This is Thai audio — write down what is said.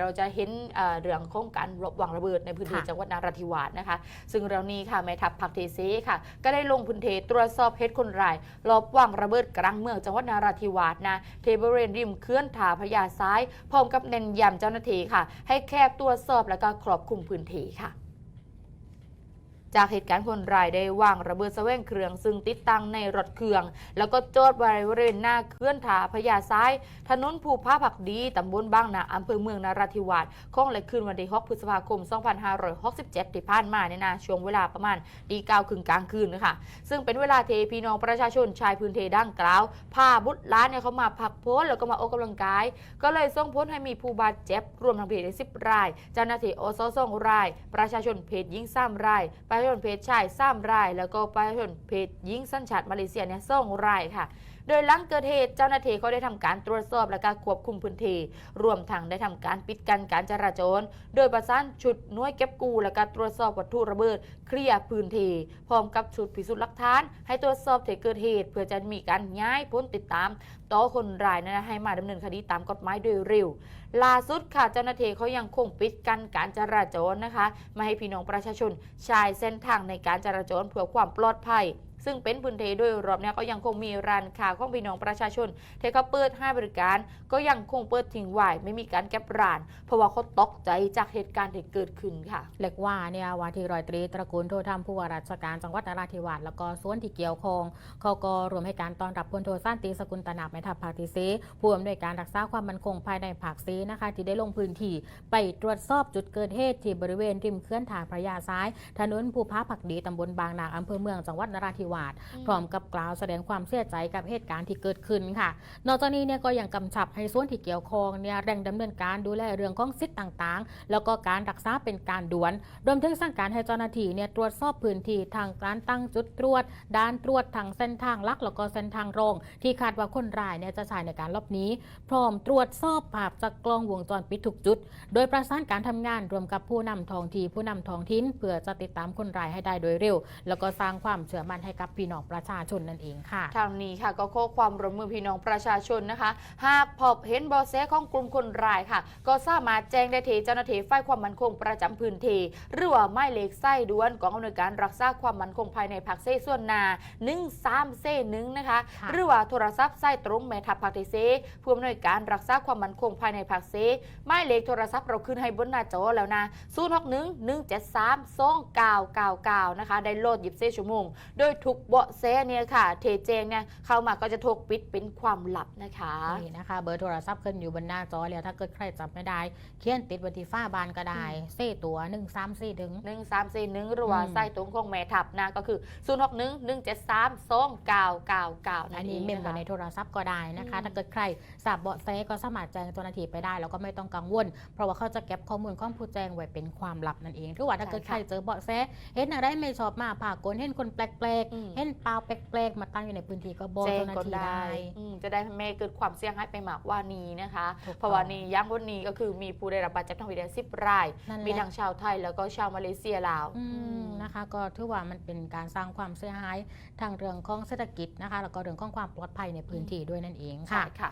เราจะเห็นเอ่อเรื่องของการรบวางระเบิดในพื้นที่ค่ะจังหวัดนราธิวาสนะคะ ซึ่งเรานี้ค่ะแม่ทัพภาคเทเซค่ะ ก็ได้ลงพื้นที่ตรวจสอบเหตุคนร้ายลอบวางระเบิดกลางเมืองจังหวัดนราธิวาสนะเทบริเวณริมเขื่อนถาพญาซ้ายพร้อมกับเน้นย้ำเจ้าหน้าที่ค่ะ ให้แคบตรวจสอบและก็ครอบคลุมพื้นที่ค่ะ จากเหตุการณ์คนร้ายได้วางระเบิดแสวงเครื่องซึ่งติดตั้งในรถเครื่อง แล้วก็โจดบริเวณหน้าเคลื่อนถาพญาซ้าย ถนนภูพาผักดี ตำบลบางนาอำเภอเมืองนราธิวาสข้องเลยคืนวันที่6พฤษภาคม 2567 ที่ผ่านมาเนี่ยนะช่วงเวลาประมาณดีเก้าครึ่งกลางคืนนะคะซึ่งเป็นเวลาเทพี่น้องประชาชนชายพื้นเทดังกล่าวพาบุตรล้านเนี่ยเขามาพักโพสแล้วก็มาออกกำลังกาย ก็เลยส่งผลให้มีผู้บาดเจ็บรวมทั้งเพจสิบราย เจ้าหน้าที่อสสองราย ประชาชนเพจหญิงสามรายไปชาชนเพจชายสามราย แล้วก็ประชาชนเพจหญิงสัญชาติมาเลเซียเนี่ยสองรายค่ะ โดยหลังเกิดเหตุเจ้าหน้าที่เขาได้ทำการตรวจสอบและก็ควบคุมพื้นที่รวมทั้งได้ทำการปิดกั้นการจราจร โดยประสานชุดหน่วยเก็บกู้และก็ตรวจสอบวัตถุระเบิดเคลียร์พื้นที่พร้อมกับชุดพิสูจน์หลักฐาน ให้ตรวจสอบที่เกิดเหตุ เพื่อจะมีการย้ายพ้นติดตามต่อคนร้ายนั้นนะให้มาดำเนินคดีตามกฎหมายโดยเร็วล่าสุดค่ะเจ้าหน้าที่เขายังคงปิดกั้นการจราจรนะคะ ไม่ให้พี่น้องประชาชนใช้เส้นทางในการจราจรเพื่อความปลอดภัย ซึ่งเป็นพื้นที่โดยรอบเนี่ยก็ยังคงมีร้านค้าของพี่น้องประชาชนที่เขาเปิดให้บริการ ก็ยังคงเปิดทิ้งไว้ไม่มีการเก็บร้าน เพราะว่าเขาตกใจจากเหตุการณ์ที่เกิดขึ้นค่ะ เล็กว่าเนี่ยวาทีรอยตรีตระกูลโทธรรมผู้ว่าราชการจังหวัดนราธิวาสแล้วก็ส่วนที่เกี่ยวข้องเขาก็รวมให้การต้อนรับพลโทสั้นตีสกุลตนาแม่ทัพภาคที่ซีผู้อำนวยการรักษาความมั่นคงภายในภาคซีนะคะ ที่ได้ลงพื้นที่ไปตรวจสอบจุดเกิดเหตุที่บริเวณริมเขื่อนทางพระยาซ้าย ถนนภูพาผักดีตำบลบางนางอำเภอเมืองจังหวัดนราธิวาสพร้อมกับกล่าวแสดงความเสียใจกับเหตุการณ์ที่เกิดขึ้นค่ะ นอกจากนี้เนี่ยก็ยังกำชับให้ส่วนที่เกี่ยวข้องเนี่ยเร่งดำเนินการดูแลเรื่องของสิทธิ์ต่างๆ แล้วก็การรักษาเป็นการด่วน รวมถึงสั่งการให้เจ้าหน้าที่เนี่ยตรวจสอบพื้นที่ทางการตั้งจุดตรวจ ด้านตรวจทางเส้นทางลักแล้วก็เส้นทางรอง ที่คาดว่าคนร้ายเนี่ยจะใช้ในการหลบหนีพร้อมตรวจสอบภาพจากกล้องวงจรปิดทุกจุด โดยประสานการทำงานรวมกับผู้นำท้องที่ผู้นำท้องถิ่นเพื่อจะติดตามคนร้ายให้ได้โดยเร็ว แล้วก็สร้างความเชื่อมั่นให้กับพี่น้องประชาชนนั่นเองค่ะ ทางนี้ค่ะก็ขอความร่วมมือพี่น้องประชาชนนะคะ หากพบเห็นเบาะแสของกลุ่มคนร้ายค่ะ ก็สามารถแจ้งได้ที่เจ้าหน้าที่ฝ่ายความมั่นคงประจำพื้นที่หรือว่าหมายเลขไส้ด่วนกองอำนวยการรักษาความมั่นคงภายในภาคเซส่วนนา1 3เซหนึ่งนะคะ ค่ะ หรือว่าโทรศัพท์ไส้ตรงแม่ทัพภาคเซผู้อำนวยการรักษาความมั่นคงภายในภาคเซหมายเลขโทรศัพท์เราขึ้นให้บนหน้าจอแล้วนะ061 173 2999นะคะได้โหลด24ชั่วโมงโดยทุกเบาะแสเนี่ยค่ะ เทแจงเนี่ยเข้ามาก็จะถูกปิดเป็นความลับนะคะนี่นะคะ เบอร์โทรศัพท์ขึ้นอยู่บนหน้าจอแล้วถ้าเกิดใครจำไม่ได้ เขียนติดไว้ที่ฝ้าบานก็ได้เซ่ตัว1 3 4ถึงหนึ่งสามสี่หนึ่งหรือว่าอืมไส้ตรงของแม่ทับนะก็คือศูนย์หกหนึ่งหนึ่งเจ็ดสามสองเก้าเก้าเก้าอันนี้เมมไว้ในโทรศัพท์ก็ได้นะคะอืมถ้าเกิดใครทราบเบาะแสก็สามารถแจ้งเจ้าหน้าที่ไปได้ แล้วก็ไม่ต้องกังวล เพราะว่าเขาจะเก็บข้อมูลของผู้แจ้งไว้เป็นความลับนั่นเองหรือว่าถ้าเกิดใครเจอเบาะแสเห็นอะไรไม่ชอบมาผ่ากลเห็นคนแปลกอืมๆเห็นเปล่าแปลกๆมาตั้งอยู่ในพื้นที่ก็บอกแจ้งเจ้าหน้าก็ที่ได้ได้อืมจะได้ไม่เกิดความเสี่ยงให้ไปมากกว่านี้นะคะถูกต้องเพราะว่านี้ย้ำวันนี้ก็คือมีผู้ได้รับบาดเจ็บทั้งหมดสิบรายนั่นแหมีละทั้งชาวไทยแล้วก็ชาวมาเลเซียลาวอืมนะคะ ก็ถือว่ามันเป็นการสร้างความเสียหายทางเรื่องของเศรษฐกิจนะคะแล้วก็เรื่องของความปลอดภัยในพื้นที่ด้วยนั่นเองใช่ค่ะค่ะ